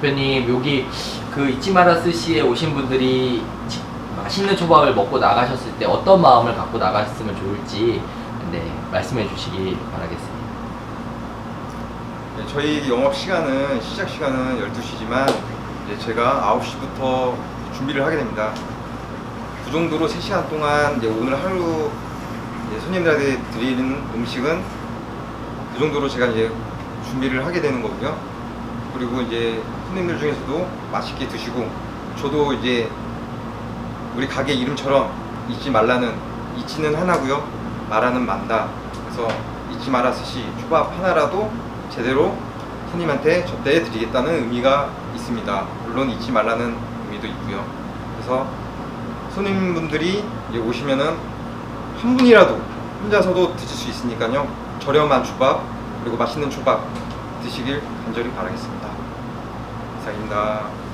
대표님 여기 그 이치마라 스 시에 오신 분들이 지- 맛있는 초밥을 먹고 나가셨을 때 어떤 마음을 갖고 나갔으면 좋을지 네 말씀해 주시기 바라겠습니다. 네, 저희 영업 시간은 시작 시간은 12시지만 이제 제가 9시부터 준비를 하게 됩니다. 그 정도로 3시간 동안 이제 오늘 하루 이제 손님들한테 드리는 음식은 그 정도로 제가 이제 준비를 하게 되는 거고요. 그리고 이제 손님들 중에서도 맛있게 드시고 저도 이제 우리 가게 이름처럼 잊지 말라는 잊지는 하나고요. 말하는 만다. 그래서 잊지 마라 스시 초밥 하나라도 제대로 손님한테 접대해 드리겠다는 의미가 있습니다. 물론 잊지 말라는 의미도 있고요. 그래서 손님분들이 오시면은 한 분이라도 혼자서도 드실 수 있으니까요. 저렴한 초밥 그리고 맛있는 초밥 드시길 간절히 바라겠습니다. 이상입니다.